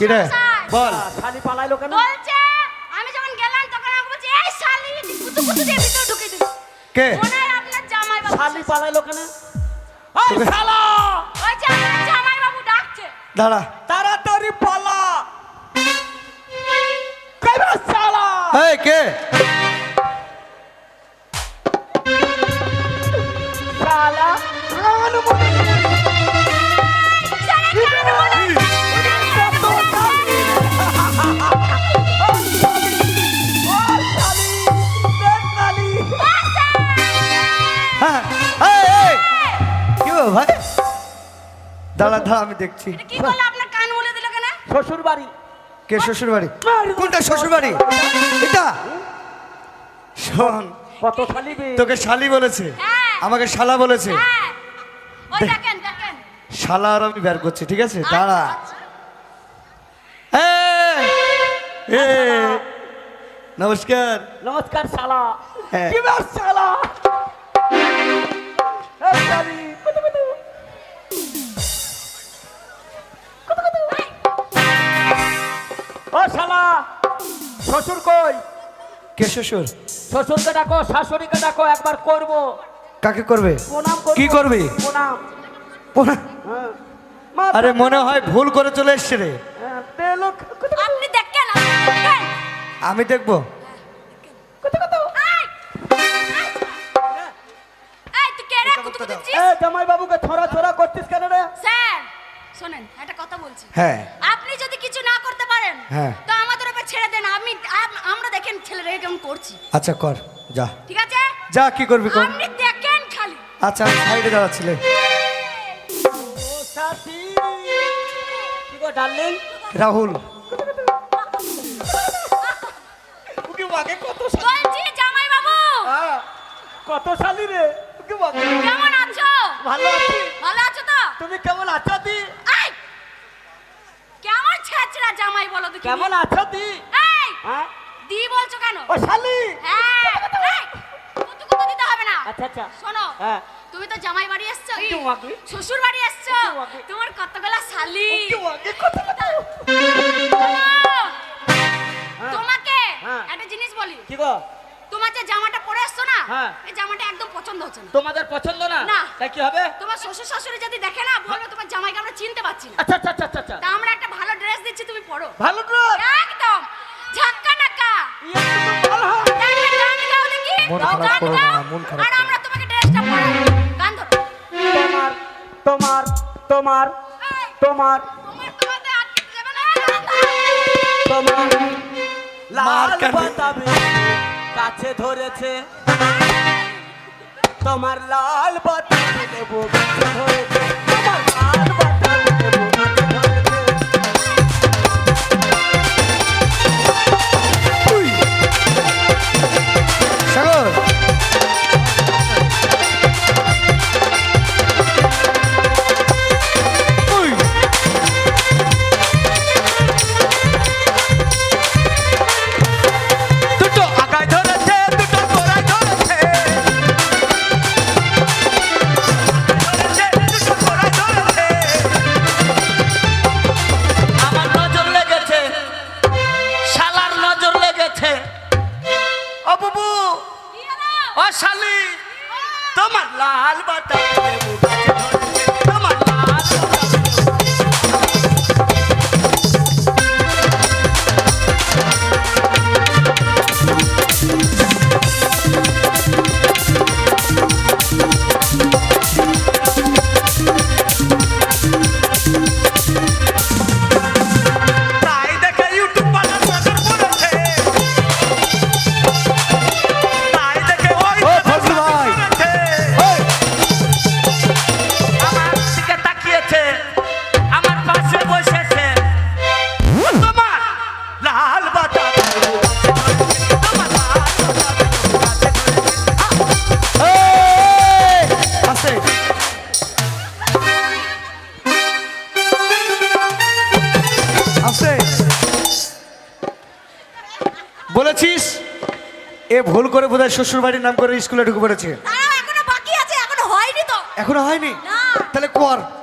কি রে। বল। শালি পালাইলো কেন? বলছে আমি যখন গেলাম তখন আমাকে বলছে এই শালি কুতু কুতু দিয়ে ভিতরে ঢুকে দিল। কে? মনে হয় আপনার জামাই বাবু। শালি পালাইলো কেন? ওই শালা! ওই যে আপনার জামাই বাবু ডাকছে। দাঁড়া। তাড়াতাড়ি পালা। কইবা শালা? এই কে? কি ভাই। দাঁড়া দাঁড়া আমি দেখছি। কি করল আপনার কান মুলে দিল কেন? শ্বশুর বাড়ি কে শ্বশুর বাড়ি কোনটা শ্বশুর বাড়ি এটা? শোন কত শালি তোকে শালি বলেছে। হ্যাঁ। আমাকে শালা বলেছে। হ্যাঁ। ওই দেখেন দেখেন। শালা আর আমি বের করছি ঠিক আছে? দাঁড়া। নমস্কার। নমস্কার শালা। হ্যাঁ। কি শালা। শালা শ্বশুর কই? কে শ্বশুর? শ্বশুরকে ডাকো শাশুড়িকে ডাকো একবার করব। কাকে করবে? প্রণাম কি করবি? প্রণাম। আরে মনে হয় ভুল করে চলে এসছে রে। হ্যাঁ, আপনি দেখেন আমি দেখব। কত কত? এই! এই, তুই কে রে? কুতু কুতু দিচ্ছিস? এ জামাই বাবুকে ছড়া ছড়া করছিস কেন রে? স্যার, শোনেন, একটা কথা বলছি। হ্যাঁ। আপনি যদি কিছু না করতে পারেন হ্যাঁ। তো আমাদের ওপর ছেড়ে দেন আমি আমরা দেখেন ছেলেরা কেমন করছি। আচ্ছা কর যা। ঠিক আছে? যা কি করবি কর। আপনি দেখেন খালি। আচ্ছা সাইডে দাঁড়াচ্ছিলে ও সাথী কি গো ডার্লিং রাহুল। কত জামাই বাবু হ্যাঁ, কত শালি রে? কেমন আছো? ভালো আছি। ভালো আছো তো? তুমি কেমন আছো দি ছেচরা জামাই বলো তো কেমন আছো দি? এই হ্যাঁ? দি বলছো কেন? ও শালি। হ্যাঁ! কুতু কুতু দিতে হবে না। আচ্ছা আচ্ছা। শোনো হ্যাঁ। তুমি তো জামাই বাড়ি এসছো শ্বশুর বাড়ি এসছো। তোমার কতগুলা শালি। শোনো, তোমাকে হ্যাঁ। একটা জিনিস বলি। কি গো? তোমার যে জামাটা পরে এসছো না হ্যাঁ। এই জামাটা একদম পছন্দ হচ্ছে না। তোমাদের পছন্দ না? না। তাই কি হবে? তোমার শ্বশুর শাশুড়ি যদি দেখে না বলবে তোমার জামাইকে আমরা চিনতে পারছি না। আচ্ছা আচ্ছা আচ্ছা আচ্ছা, আচ্ছা। আমরা একটা ভালো ড্রেস একদম। ঝাক্কা নাকা ভালো হয়। একটা গান গাও দেখি। মন খারাপ করো না, মন খারাপ আর আমরা তোমাকে ড্রেসটা পরাই গান ধরো। তোমার তোমার তোমার তোমার। লাল? বাতাবি কাছে ধরেছে। তোমার লাল বাতাবি লেবু ধরেছে। কি হলো? ও শালি তোমার লাল বাটা করে বোধহয় শ্বশুর বাড়ির নাম করে স্কুলে ঢুকে পড়েছে। এখনও বাকি আছে এখনও হয়নি তো। এখনও হয়নি? না। তাহলে কর।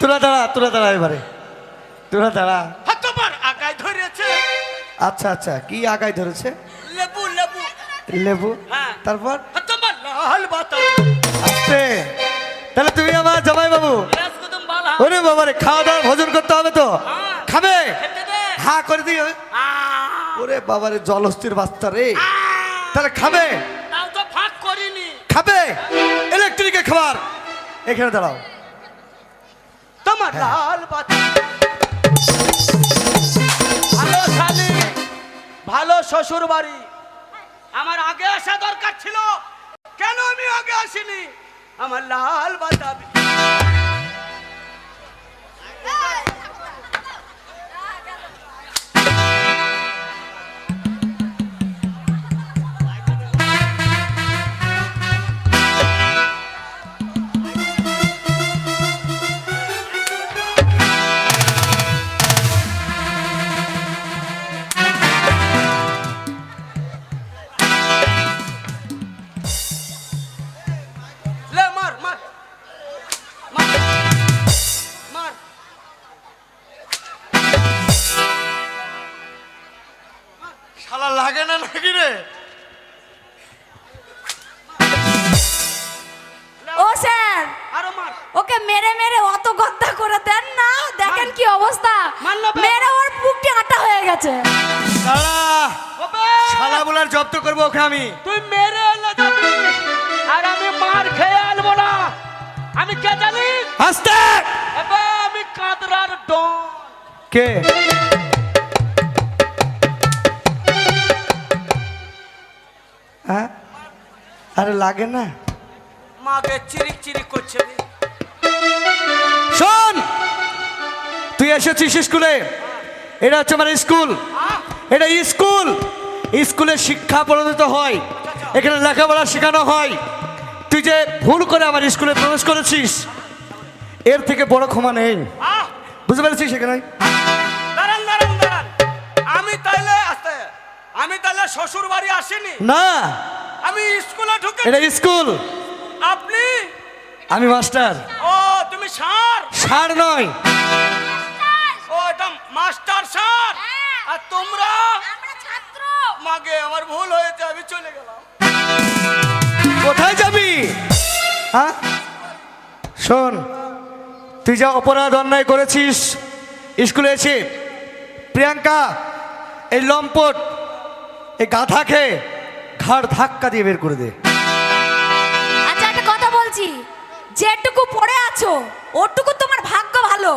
তোরা দাঁড়া তোরা দাঁড়া এবারে। তোরা দাঁড়া। তোমার আগায় ধরেছে। আচ্ছা আচ্ছা কি আগায় ধরেছে? লেবু লেবু। লেবু? হ্যাঁ। তারপর? তোমার লাল বাতা আসতে তাহলে তুমি আমার জামাই বাবু ওরে বাবারে খাওয়া দাওয়া ভোজন করতে হবে তো। হ্যাঁ। খাবে? হ্যাঁ করে আহ, ওরে বাবারে জলস্থির বাস্তা রে। তাহলে খাবে? তাও তো ফাঁক করিনি। খাবে? ইলেকট্রিকের খাবার। এখানে দাঁড়াও। তোমার লাল বাতি। ভালো শালি ভালো শ্বশুর বাড়ি আমার আগে আসা দরকার ছিল কেন আমি আগে আসিনি? আমার লাল বাতাবি। মেরে ওর বুকটি আটা হয়ে গেছে। ওবে শালা বলার জব্দ করব ওকে আমি। তুই মেরে এলে যাবি আর আমি মার খেয়ে আনব না। আমি কে জানি? এবে আমি কাদরার ডন কে? হ্যাঁ? আরে লাগে না। মাকে চিরিক চিরিক করছে। শোন। তুই এসেছিস স্কুলে? এটা হচ্ছে আমার স্কুল। এটা স্কুল। স্কুলে শিক্ষা প্রণোদিত হয়। এখানে লেখাপড়া শেখানো হয়। তুই যে ভুল করে আমার স্কুলে প্রবেশ করেছিস এর থেকে বড় ক্ষমা নেই। বুঝতে পেরেছিস এখানে? আমি তাইলে আমি তাইলে শ্বশুর বাড়ি আসিনি? না। আমি স্কুলে ঢুকে এটা স্কুল। আপনি? আমি মাস্টার। ও তুমি সার সার নয়। এটা মাস্টার স্যার। হ্যাঁ। আর তোমরা? আমরা ছাত্র। মাগে আমার ভুল হয়েছে আমি চলে গেলাম। কোথায় যাবি? হ্যাঁ? শোন তুই যা অপরাধ অন্যায় করেছিস স্কুলে এসে প্রিয়াঙ্কা এই লম্পট এই গাধাকে ঘাড় ধাক্কা দিয়ে বের করে দে। আচ্ছা একটা কথা বলছি। যেটুকু পড়ে আছো ওটুকু তোমার ভাগ্য ভালো।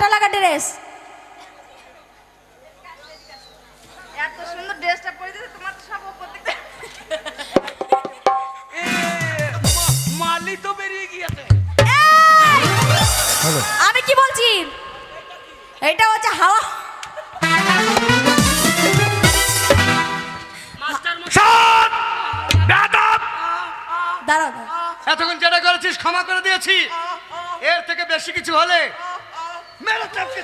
কাঁটা লাগা ড্রেস? এত সুন্দর ড্রেসটা পরে দিতে তোমার তো সব উপর এ, মা- মালি তো বেরিয়ে গিয়েছে আমি কি বলছি? এটা হচ্ছে হাওয়া দাঁড়াও। এতক্ষণ যেটা করেছিস ক্ষমা করে দিয়েছি। এর থেকে বেশি কিছু হলে মেরে তোকে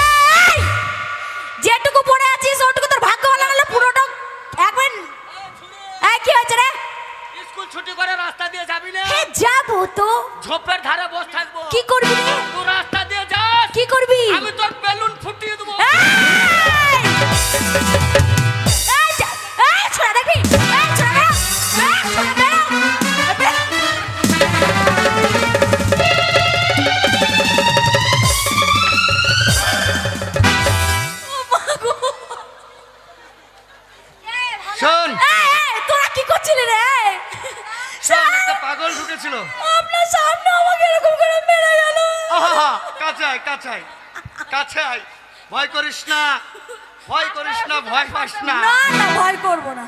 এই! যেটুকু পড়ে আছিস ওটুকু তোর ভাগ্য ভালো হলে পুরোটা একবার এই কি হয়েছে রে? স্কুল ছুটি করে রাস্তা দিয়ে যাবি না? হে যাব তো। ঝোপের ধারে বস থাকব। কি করবি রে? তুই রাস্তা দিয়ে যা কি করবি? আমি তোর বেলুন ফুটিয়ে দেবো। ভয় করিস না ভয় পাস না। না না ভয় করব না।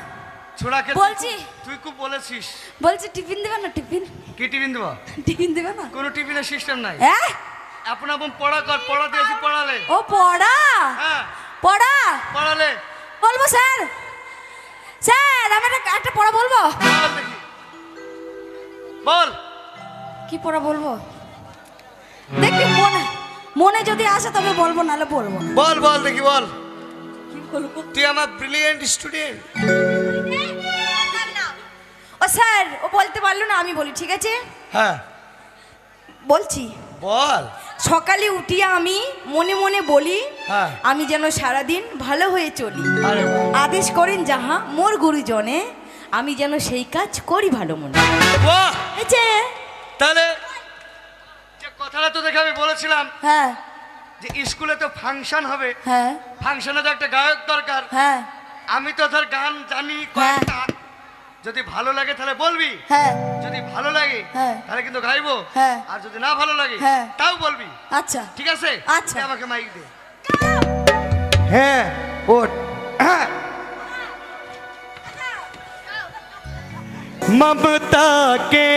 ছোড়াকে বলছি। তুই খুব বলেছিস। বলছি টিফিন দেবেন না টিফিন? কি টিফিন দেবো? টিফিন দেবে না? কোনো টিফিনের সিস্টেম নাই। হ্যাঁ আপন আপন পড়া কর পড়া দিয়েছি পড়ালে। ও পড়া? হ্যাঁ। পড়া? পড়ালে। বলব স্যার। স্যার আমি একটা একটা পড়া বলব? বল দেখি। বল। কি পড়া বলব? দেখি মনে মনে যদি আসে তবে বলব নাহলে বলব বল বল দেখি বল। বলব তুই আমার ব্রিলিয়েন্ট স্টুডেন্ট ও স্যার ও বলতে পারল না আমি বলি ঠিক আছে? হ্যাঁ। বলছি। বল। সকালে উঠিয়ে আমি মনে মনে বলি হ্যাঁ। আমি যেন সারাদিন ভালো হয়ে চলি। আদেশ করেন যাহা মোর গুরুজনে আমি যেন সেই কাজ করি ভালো মনে। তাহলে যে কথাটা তো দেখে আমি বলেছিলাম হ্যাঁ। যে স্কুলে তো ফাংশন হবে হ্যাঁ ফাংশনে তো একটা গায়ক দরকার হ্যাঁ আমি তো ধর গান জানি হ্যাঁ। কয়েকটা যদি ভালো লাগে তাহলে বলবি হ্যাঁ যদি ভালো লাগে হ্যাঁ। তাহলে কিন্তু গাইবো হ্যাঁ। আর যদি না ভালো লাগে হ্যাঁ। তাও বলবি আচ্ছা ঠিক আছে আচ্ছা। দে আমাকে মাইক দে হ্যাঁ ওট হ্যাঁ ममता के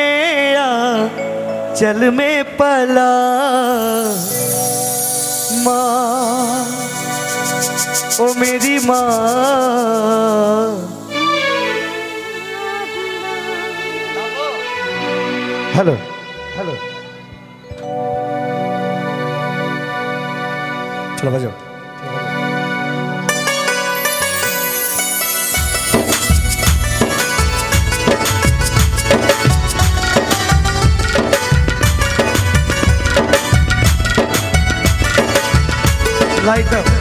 चल में पला माँ ओ मेरी माँ हेलो हेलो चलो बजाओ light up.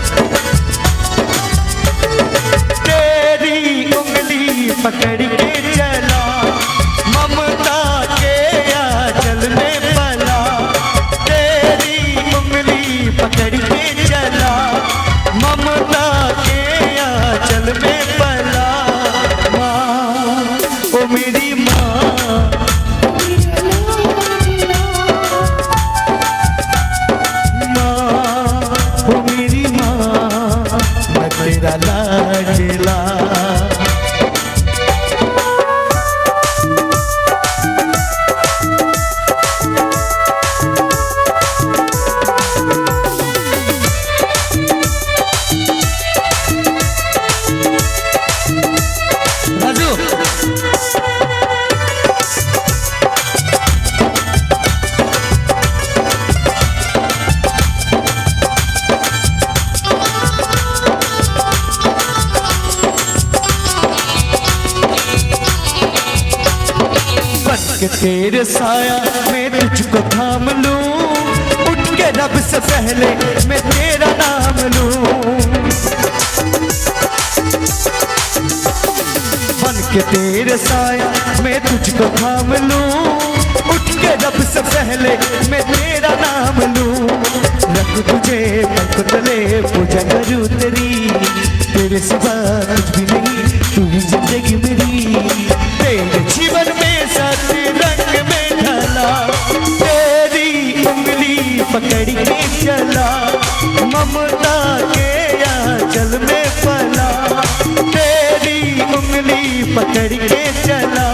के तेरे साया मैं तुझको थाम लूँ। उठ के रब से पहले मैं तेरा नाम लूँ। बन के तेरे साया मैं तुझको थाम लूँ। उठ के रब से पहले मैं तेरा नाम लूँ। रख तुझे पंख तले पूजा करूँ तेरी। तेरे सिवा कुछ भी नहीं, तू ममता के आंचल में पला तेरी उंगली पकड़ के चला।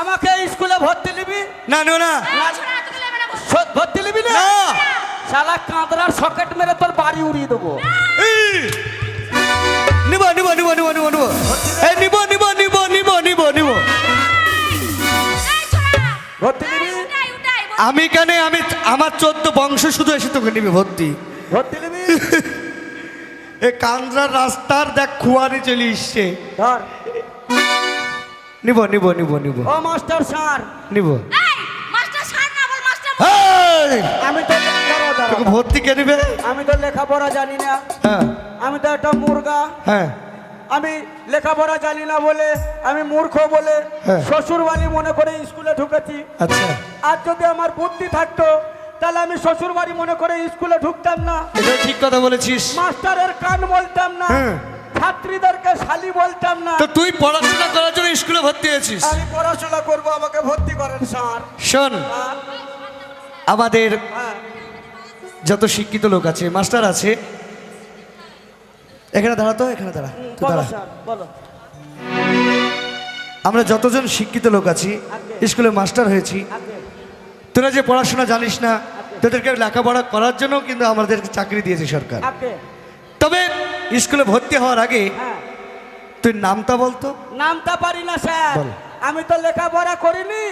আমাকে স্কুলে ভর্তি নিবি? না নো। না ভর্তি নিবি না? শালা কাঁদরার সকেট মেরে তোর বাড়ি উড়িয়ে দেবো। এই! নিব নিব নিব নিব নিব নিব। এই নিব নিব নিব নিব নিব নিব। ভর্তি নিবি? আমি কেন আমি আমার চোদ্দ বংশ শুধু এসে তোকে নিবি ভর্তি। ভর্তি নিবি? এ কান্দ্রার রাস্তার দেখ খুয়ারি চলে এসছে। ধর। নিব নিব নিব নিব। ও মাস্টার স্যার। নিব। মাস্টার সার না বল মাস্টার এই! এই, আমি তো। তোকে ভর্তি কে নিবে? আমি তো লেখাপড়া জানি না। হ্যাঁ। আমি তো একটা মুরগা। হ্যাঁ। আমি লেখাপড়া জানি না বলে আমি মূর্খ বলে হ্যাঁ। শ্বশুর বাড়ি মনে করে স্কুলে ঢুকেছি। আচ্ছা। আর যদি আমার বুদ্ধি থাকতো তাহলে আমি শ্বশুর বাড়ি মনে করে স্কুলে ঢুকতাম না। এটা ঠিক কথা বলেছিস। মাস্টারের কান বলতাম না। হ্যাঁ। ছাত্রীদেরকে শালি বলতাম না। তো তুই পড়াশোনা করার জন্য স্কুলে ভর্তি হয়েছিস? আমি পড়াশোনা করব আমাকে ভর্তি করেন স্যার। শোন আমাদের হ্যাঁ। যত শিক্ষিত লোক আছে মাস্টার আছে এখানে দাঁড়া তো এখানে দাঁড়া তুই দাঁড়া। বলো আমরা যতজন শিক্ষিত লোক আছি স্কুলে মাস্টার হয়েছি তোরা যে পড়াশোনা জানিস না তোদেরকে লেখাপড়া করার জন্য কিন্তু আমাদের চাকরি দিয়েছে সরকার। তবে স্কুলে ভর্তি হওয়ার আগে হ্যাঁ। তুই নামটা বলতো? নামটা পারি না স্যার। আমি তো লেখাপড়া করিনি।